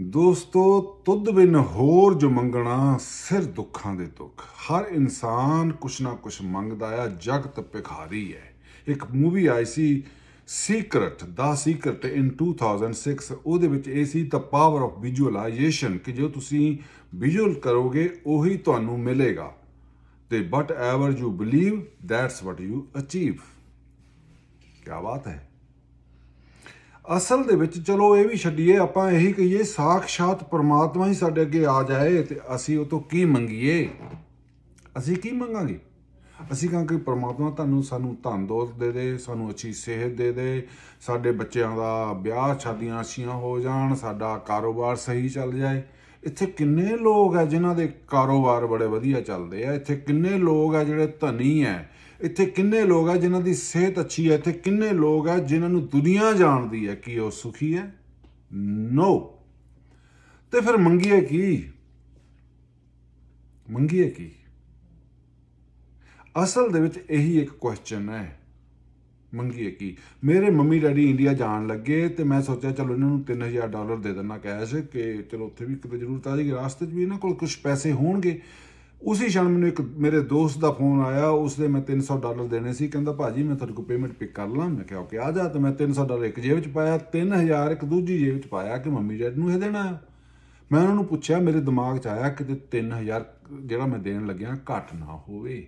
ਦੋਸਤੋ, ਤੁਧ ਬਿਨ ਹੋਰ ਜੋ ਮੰਗਣਾ, ਸਿਰ ਦੁੱਖਾਂ ਦੇ ਦੁੱਖ। ਹਰ ਇਨਸਾਨ ਕੁਛ ਨਾ ਕੁਛ ਮੰਗਦਾ ਆ, ਜਗਤ ਭਿਖਾਰੀ ਹੈ ਇੱਕ ਮੂਵੀ ਆਈ ਸੀ ਸੀਕ੍ਰੇਟ ਦਾ ਸੀਕ੍ਰੇਟ ਇਨ 2006 ਉਹਦੇ ਵਿੱਚ ਇਹ ਸੀ ਦ ਪਾਵਰ ਆਫ ਵਿਜ਼ੂਅਲਾਈਜੇਸ਼ਨ ਕਿ ਜੋ ਤੁਸੀਂ ਵਿਜ਼ੂਅਲ ਕਰੋਗੇ, ਉਹੀ ਤੁਹਾਨੂੰ ਮਿਲੇਗਾ। ਤੇ but ever you believe that's what you achieve ਕੀ ਬਾਤ ਹੈ। ਅਸਲ ਦੇ ਵਿੱਚ ਚਲੋ ਇਹ ਵੀ ਛੱਡੀਏ, ਆਪਾਂ ਇਹੀ ਕਹੀਏ ਸਾਖਸ਼ਾਤ ਪਰਮਾਤਮਾ ਹੀ ਸਾਡੇ ਅੱਗੇ ਆ ਜਾਏ ਤੇ ਅਸੀਂ ਉਹ ਤੋਂ ਕੀ ਮੰਗੀਏ? ਅਸੀਂ ਕੀ ਮੰਗਾਂਗੇ? ਅਸੀਂ ਕਹਾਂਗੇ ਪਰਮਾਤਮਾ ਤੁਹਾਨੂੰ ਸਾਨੂੰ ਧਨ ਦੌਲਤ ਦੇ ਦੇ, ਸਾਨੂੰ ਅੱਛੀ ਸਿਹਤ ਦੇ ਦੇ, ਸਾਡੇ ਬੱਚਿਆਂ ਦਾ ਵਿਆਹ, ਸ਼ਾਦੀਆਂ ਅੱਛੀਆਂ ਹੋ ਜਾਣ, ਸਾਡਾ ਕਾਰੋਬਾਰ ਸਹੀ ਚੱਲ ਜਾਏ। ਇੱਥੇ ਕਿੰਨੇ ਲੋਕ ਆ ਜਿਨ੍ਹਾਂ ਦੇ ਕਾਰੋਬਾਰ ਬੜੇ ਵਧੀਆ ਚੱਲਦੇ ਆ? ਇੱਥੇ ਕਿੰਨੇ ਲੋਕ ਆ ਜਿਹੜੇ ਧਨੀ ਆ ਇੱਥੇ ਕਿੰਨੇ ਲੋਕ ਆ ਜਿਨ੍ਹਾਂ ਦੀ ਸਿਹਤ ਅੱਛੀ ਹੈ ਇੱਥੇ ਕਿੰਨੇ ਲੋਕ ਆ ਜਿਨ੍ਹਾਂ ਨੂੰ ਦੁਨੀਆ ਜਾਣਦੀ ਹੈ ਕਿ ਉਹ ਸੁਖੀ ਹੈ ਨੋ ਤੇ ਫਿਰ ਮੰਗੀਏ ਕੀ? ਮੰਗੀਏ ਕੀ? ਅਸਲ ਦੇ ਵਿੱਚ ਇਹੀ ਇੱਕ ਕੁਐਸਚਨ ਹੈ ਮੰਗੀਏ ਕੀ ਮੇਰੇ ਮੰਮੀ ਡੈਡੀ ਇੰਡੀਆ ਜਾਣ ਲੱਗੇ ਤੇ ਮੈਂ ਸੋਚਿਆ ਚਲੋ ਇਹਨਾਂ ਨੂੰ 3000 ਡਾਲਰ ਦੇ ਦਿੰਨਾ ਕੈਸ਼ ਕਿ ਚਲੋ ਉੱਥੇ ਵੀ ਕਿਤੇ ਜ਼ਰੂਰਤ ਆ ਜਾਏਗੀ ਰਾਸਤੇ 'ਚ ਵੀ ਇਹਨਾਂ ਕੋਲ ਕੁਝ ਪੈਸੇ ਹੋਣਗੇ। ਉਸੇ ਛਣ ਮੈਨੂੰ ਇੱਕ ਮੇਰੇ ਦੋਸਤ ਦਾ ਫੋਨ ਆਇਆ ਉਸ ਦੇ ਮੈਂ 300 ਡਾਲਰ ਦੇਣੇ ਸੀ, ਕਹਿੰਦਾ ਭਾਜੀ ਮੈਂ ਤੁਹਾਡੇ ਕੋਲ ਪੇਮੈਂਟ ਪਿਕ ਕਰ ਲਾਂ। ਮੈਂ ਕਿਹਾ ਓਕੇ, ਆ ਜਾ। ਤੇ ਮੈਂ 300 ਡਾਲਰ ਇੱਕ ਜੇਬ 'ਚ ਪਾਇਆ 3000 ਇੱਕ ਦੂਜੀ ਜੇਬ 'ਚ ਪਾਇਆ ਕਿ ਮੰਮੀ ਡੈਡ ਨੂੰ ਇਹ ਦੇਣਾ ਮੈਂ ਉਹਨਾਂ ਨੂੰ ਪੁੱਛਿਆ, ਮੇਰੇ ਦਿਮਾਗ 'ਚ ਆਇਆ ਕਿ 3000 ਜਿਹੜਾ ਮੈਂ ਦੇਣ ਲੱਗਿਆ ਘੱਟ ਨਾ ਹੋਵੇ।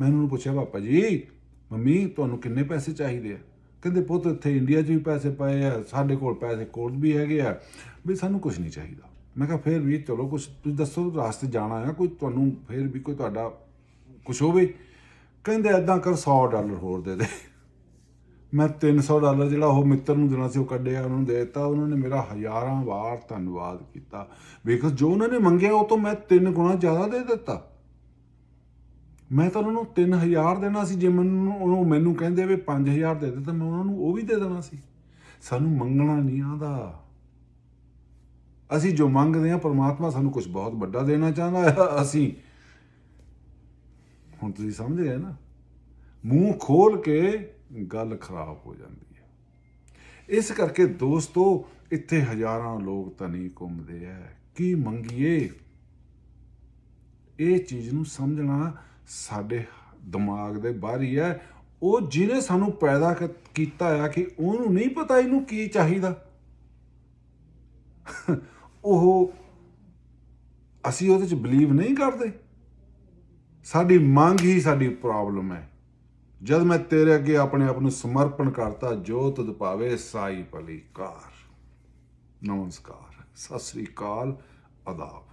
ਮੈਂ ਉਹਨਾਂ ਨੂੰ ਪੁੱਛਿਆ, ਪਾਪਾ ਜੀ ਮੰਮੀ, ਤੁਹਾਨੂੰ ਕਿੰਨੇ ਪੈਸੇ ਚਾਹੀਦੇ ਆ? ਕਹਿੰਦੇ, ਪੁੱਤ, ਇੱਥੇ ਇੰਡੀਆ 'ਚ ਵੀ ਪੈਸੇ ਪਏ ਆ, ਸਾਡੇ ਕੋਲ ਪੈਸੇ ਕੋਲ ਵੀ ਹੈਗੇ ਆ। ਵੀ ਸਾਨੂੰ ਕੁਝ ਨਹੀਂ ਚਾਹੀਦਾ। ਮੈਂ ਕਿਹਾ, ਫੇਰ ਵੀ ਚਲੋ ਕੁਝ ਤੁਸੀਂ ਦੱਸੋ ਰਾਸਤੇ ਜਾਣਾ ਆ, ਕੋਈ ਤੁਹਾਨੂੰ ਫੇਰ ਵੀ ਕੋਈ ਤੁਹਾਡਾ ਕੁਝ ਹੋਵੇ? ਕਹਿੰਦੇ ਐਦਾਂ ਕਰ 100 ਡਾਲਰ ਹੋਰ ਦੇ ਦੇ। ਮੈਂ 300 ਡਾਲਰ ਜਿਹੜਾ ਉਹ ਮਿੱਤਰ ਨੂੰ ਦੇਣਾ ਸੀ, ਉਹ ਕੱਢਿਆ, ਉਹਨਾਂ ਨੂੰ ਦੇ ਦਿੱਤਾ। ਉਹਨਾਂ ਨੇ ਮੇਰਾ ਹਜ਼ਾਰਾਂ ਵਾਰ ਧੰਨਵਾਦ ਕੀਤਾ। ਬਿਕਾਜ਼ ਜੋ ਉਹਨਾਂ ਨੇ ਮੰਗਿਆ, ਉਹ ਤੋਂ ਮੈਂ ਤਿੰਨ ਗੁਣਾ ਜ਼ਿਆਦਾ ਦੇ ਦਿੱਤਾ। ਮੈਂ ਤਾਂ ਉਹਨਾਂ ਨੂੰ 3000 ਦੇਣਾ ਸੀ, ਜੇ ਮੈਨੂੰ ਉਹ ਮੈਨੂੰ ਕਹਿੰਦੇ ਵੀ 5000 ਦੇ ਦੇ, ਤਾਂ ਮੈਂ ਉਹਨਾਂ ਨੂੰ ਉਹ ਵੀ ਦੇ ਦੇਣਾ ਸੀ। ਸਾਨੂੰ ਮੰਗਣਾ ਨਹੀਂ ਆਉਂਦਾ। ਅਸੀਂ ਜੋ ਮੰਗਦੇ ਹਾਂ, ਪਰਮਾਤਮਾ ਸਾਨੂੰ ਕੁਝ ਬਹੁਤ ਵੱਡਾ ਦੇਣਾ ਚਾਹੁੰਦਾ ਹੈ। ਅਸੀਂ ਹੁਣ ਤੁਸੀਂ ਸਮਝ ਗਏ ਨਾ? ਮੂੰਹ ਖੋਲ ਕੇ ਗੱਲ ਖਰਾਬ ਹੋ ਜਾਂਦੀ ਹੈ। ਇਸ ਕਰਕੇ ਦੋਸਤੋ, ਇੱਥੇ ਹਜ਼ਾਰਾਂ ਲੋਕ ਤਾਂ ਨਹੀਂ ਘੁੰਮਦੇ ਐ ਕੀ ਮੰਗੀਏ? ਇਹ ਚੀਜ਼ ਨੂੰ ਸਮਝਣਾ ਸਾਡੇ ਦਿਮਾਗ ਦੇ ਬਾਹਰ ਹੀ ਹੈ। ਉਹ ਜਿਹਨੇ ਸਾਨੂੰ ਪੈਦਾ ਕੀਤਾ ਆ ਕਿ ਉਹਨੂੰ ਨਹੀਂ ਪਤਾ ਇਹਨੂੰ ਕੀ ਚਾਹੀਦਾ। ਉਹ ਅਸੀਂ ਉਹਦੇ ਚ ਬਲੀਵ ਨਹੀਂ ਕਰਦੇ। ਸਾਡੀ ਮੰਗ ਹੀ ਸਾਡੀ ਪ੍ਰੋਬਲਮ ਹੈ। ਜਦ ਮੈਂ ਤੇਰੇ ਅੱਗੇ ਆਪਣੇ ਆਪ ਨੂੰ ਸਮਰਪਣ ਕਰਤਾ, ਜੋ ਤਦ ਪਾਵੇ ਸਾਈ ਭਲੀ ਕਾਰ। ਨਮਸਕਾਰ। ਸਤਿ ਸ੍ਰੀ ਅਕਾਲ। ਅਦਾਬ